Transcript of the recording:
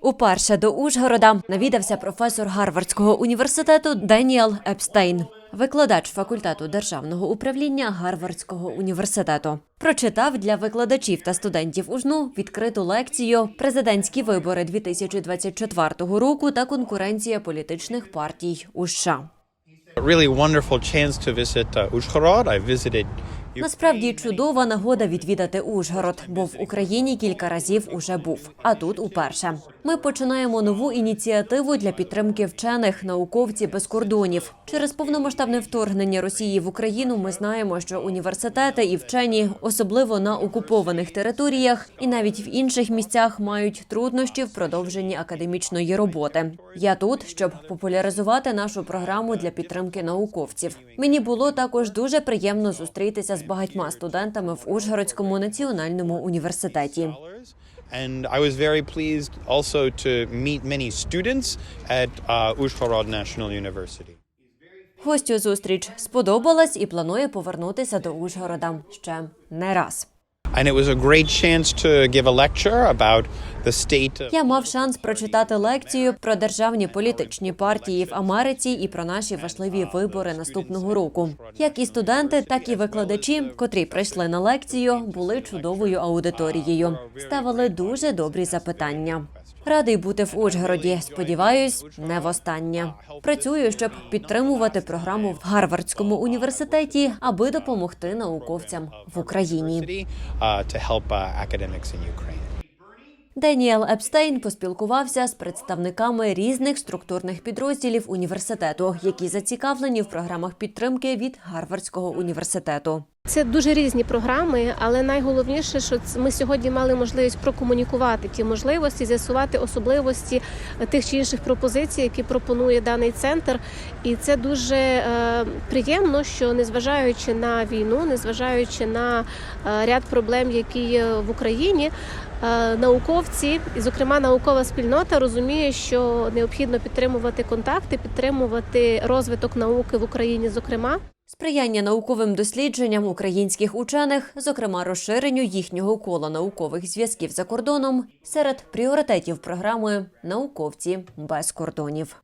Уперше до Ужгорода навідався професор Гарвардського університету Деніел Епстейн, викладач факультету державного управління Гарвардського університету. Прочитав для викладачів та студентів УЖНУ відкриту лекцію Президентські вибори 2024 року та конкуренція політичних партій у США. Uh, Насправді чудова нагода відвідати Ужгород, бо в Україні кілька разів уже був, а тут уперше. Ми починаємо нову ініціативу для підтримки вчених науковців без кордонів. Через повномасштабне вторгнення Росії в Україну ми знаємо, що університети і вчені, особливо на окупованих територіях і навіть в інших місцях, мають труднощі в продовженні академічної роботи. Я тут, щоб популяризувати нашу програму для підтримки науковців. Мені було також дуже приємно зустрітися з багатьма студентами в Ужгородському національному університеті. scholars, and I was very pleased also to meet many students at uh, Uzhhorod National University. Гостю зустріч сподобалась і планує повернутися до Ужгорода ще не раз. And it was a great chance to give a lecture about the state of Я мав шанс прочитати лекцію про державні політичні партії в Америці і про наші важливі вибори наступного року. Як і студенти, так і викладачі, котрі прийшли на лекцію, були чудовою аудиторією. Ставили дуже добрі запитання. Радий бути в Ужгороді. Сподіваюсь, не востаннє. Працюю, щоб підтримувати програму в Гарвардському університеті, аби допомогти науковцям в Україні. Деніел Епстейн поспілкувався з представниками різних структурних підрозділів університету, які зацікавлені в програмах підтримки від Гарвардського університету. Це дуже різні програми, але найголовніше, що ми сьогодні мали можливість прокомунікувати ті можливості, з'ясувати особливості е, тих чи інших пропозицій, які пропонує даний центр. І це дуже е, приємно, що незважаючи на війну, незважаючи на е, ряд проблем, які є в Україні. е, Науковці, і, зокрема, наукова спільнота розуміє, що необхідно підтримувати контакти, підтримувати розвиток науки в Україні, зокрема. Сприяння науковим дослідженням українських учених, зокрема розширенню їхнього кола наукових зв'язків за кордоном, серед пріоритетів програми науковці без кордонів.